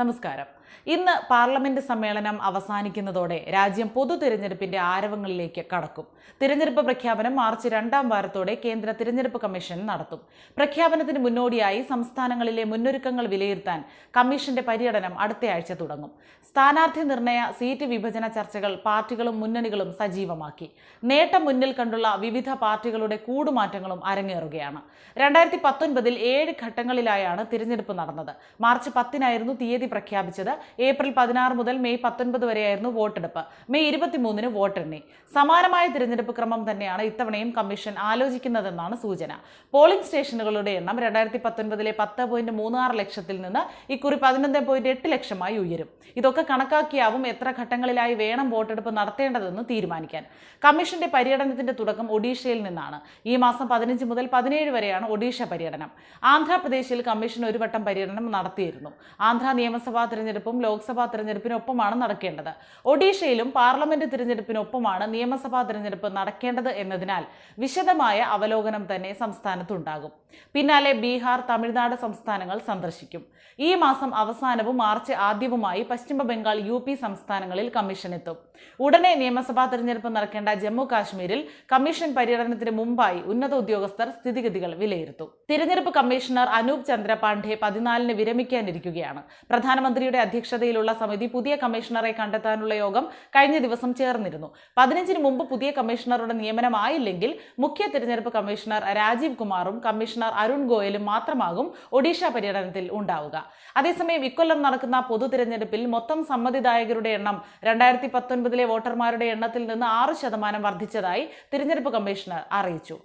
നമസ്കാരം. ഇന്ന് പാർലമെന്റ് സമ്മേളനം അവസാനിക്കുന്നതോടെ രാജ്യം പൊതു തിരഞ്ഞെടുപ്പിന്റെ ആരവങ്ങളിലേക്ക് കടക്കും. തിരഞ്ഞെടുപ്പ് പ്രഖ്യാപനം മാർച്ച് രണ്ടാം വാരത്തോടെ കേന്ദ്ര തിരഞ്ഞെടുപ്പ് കമ്മീഷൻ നടത്തും. പ്രഖ്യാപനത്തിന് മുന്നോടിയായി സംസ്ഥാനങ്ങളിലെ മുന്നൊരുക്കങ്ങൾ വിലയിരുത്താൻ കമ്മീഷന്റെ പര്യടനം അടുത്തയാഴ്ച തുടങ്ങും. സ്ഥാനാർത്ഥി നിർണയ സീറ്റ് വിഭജന ചർച്ചകൾ പാർട്ടികളും മുന്നണികളും സജീവമാക്കി. നേട്ടം മുന്നിൽ കണ്ടുള്ള വിവിധ പാർട്ടികളുടെ കൂടുമാറ്റങ്ങളും അരങ്ങേറുകയാണ്. രണ്ടായിരത്തി പത്തൊൻപതിൽ ഏഴ് ഘട്ടങ്ങളിലായാണ് തിരഞ്ഞെടുപ്പ് നടന്നത്. മാർച്ച് പത്തിനായിരുന്നു തീയതി പ്രഖ്യാപിച്ചത്. ഏപ്രിൽ പതിനാറ് മുതൽ മെയ് പത്തൊൻപത് വരെയായിരുന്നു വോട്ടെടുപ്പ്. മെയ് ഇരുപത്തിമൂന്നിന് വോട്ടെണ്ണി. സമാനമായ തിരഞ്ഞെടുപ്പ് ക്രമം തന്നെയാണ് ഇത്തവണയും കമ്മീഷൻ ആലോചിക്കുന്നതെന്നാണ് സൂചന. പോളിംഗ് സ്റ്റേഷനുകളുടെ എണ്ണം രണ്ടായിരത്തി പത്തൊൻപതിലെ പത്ത് പോയിന്റ് മൂന്ന് ആറ് ലക്ഷത്തിൽ നിന്ന് ഇക്കുറി പതിനൊന്ന് പോയിന്റ് എട്ട് ലക്ഷമായി ഉയരും. ഇതൊക്കെ കണക്കാക്കിയാവും എത്ര ഘട്ടങ്ങളിലായി വേണം വോട്ടെടുപ്പ് നടത്തേണ്ടതെന്ന് തീരുമാനിക്കാൻ. കമ്മീഷന്റെ പര്യടനത്തിന്റെ തുടക്കം ഒഡീഷയിൽ നിന്നാണ്. ഈ മാസം പതിനഞ്ച് മുതൽ പതിനേഴ് വരെയാണ് ഒഡീഷ പര്യടനം. ആന്ധ്രാപ്രദേശിൽ കമ്മീഷൻ ഒരു വട്ടം പര്യടനം നടത്തിയിരുന്നു. ആന്ധ്ര നിയമസഭാ തിരഞ്ഞെടുപ്പും ലോക്സഭാ തിരഞ്ഞെടുപ്പിനൊപ്പമാണ് നടക്കേണ്ടത്. ഒഡീഷയിലും പാർലമെന്റ് തിരഞ്ഞെടുപ്പിനൊപ്പമാണ് നിയമസഭാ തിരഞ്ഞെടുപ്പ് നടക്കേണ്ടത് എന്നതിനാൽ വിശദമായ അവലോകനം തന്നെ സംസ്ഥാനത്തുണ്ടാകും. പിന്നാലെ ബീഹാർ തമിഴ്നാട് സംസ്ഥാനങ്ങൾ സന്ദർശിക്കും. ഈ മാസം അവസാനവും മാർച്ച് ആദ്യവുമായി പശ്ചിമ ബംഗാൾ യു പി സംസ്ഥാനങ്ങളിൽ കമ്മീഷൻ എത്തും. ഉടനെ നിയമസഭാ തിരഞ്ഞെടുപ്പ് നടക്കേണ്ട ജമ്മു കാശ്മീരിൽ കമ്മീഷൻ പര്യടനത്തിന് മുമ്പായി ഉന്നത ഉദ്യോഗസ്ഥർ സ്ഥിതിഗതികൾ വിലയിരുത്തും. തിരഞ്ഞെടുപ്പ് കമ്മീഷണർ അനൂപ് ചന്ദ്ര പാണ്ഡെ പതിനാലിന് വിരമിക്കാനിരിക്കുകയാണ്. പ്രധാനമന്ത്രിയുടെ അധ്യക്ഷതയിലുള്ള സമിതി പുതിയ കമ്മീഷണറെ കണ്ടെത്താനുള്ള യോഗം കഴിഞ്ഞ ദിവസം ചേർന്നിരുന്നു. പതിനഞ്ചിന് മുമ്പ് പുതിയ കമ്മീഷണറുടെ നിയമനമായില്ലെങ്കിൽ മുഖ്യ തിരഞ്ഞെടുപ്പ് കമ്മീഷണർ രാജീവ് കുമാറും കമ്മീഷണർ അരുൺ ഗോയലും മാത്രമാകും ഒഡീഷ പര്യടനത്തിൽ ഉണ്ടാവുക. അതേസമയം ഇക്കൊല്ലം നടക്കുന്ന പൊതു തിരഞ്ഞെടുപ്പിൽ മൊത്തം സമ്മതിദായകരുടെ എണ്ണം രണ്ടായിരത്തി പത്തൊൻപതിലെ വോട്ടർമാരുടെ എണ്ണത്തിൽ നിന്ന് ആറ് ശതമാനം വർദ്ധിച്ചതായി തിരഞ്ഞെടുപ്പ് കമ്മീഷണർ അറിയിച്ചു.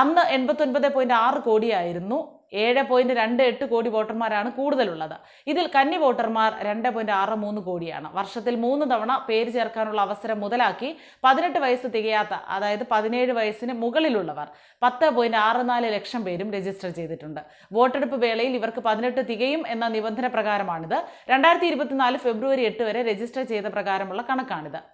അന്ന് എൺപത്തൊൻപത് പോയിന്റ് ആറ് കോടിയായിരുന്നു. ഏഴ് പോയിന്റ് രണ്ട് എട്ട് കോടി വോട്ടർമാരാണ് കൂടുതലുള്ളത്. ഇതിൽ കന്നി വോട്ടർമാർ രണ്ട് പോയിന്റ് ആറ് മൂന്ന് കോടിയാണ്. വർഷത്തിൽ മൂന്ന് തവണ പേര് ചേർക്കാനുള്ള അവസരം മുതലാക്കി പതിനെട്ട് വയസ്സ് തികയാത്ത അതായത് പതിനേഴ് വയസ്സിന് മുകളിലുള്ളവർ പത്ത് പോയിന്റ് ആറ് നാല് ലക്ഷം പേരും രജിസ്റ്റർ ചെയ്തിട്ടുണ്ട്. വോട്ടെടുപ്പ് വേളയിൽ ഇവർക്ക് പതിനെട്ട് തികയും എന്ന നിബന്ധന പ്രകാരമാണിത്. രണ്ടായിരത്തി ഇരുപത്തിനാല് ഫെബ്രുവരി എട്ട് വരെ രജിസ്റ്റർ ചെയ്ത പ്രകാരമുള്ള കണക്കാണിത്.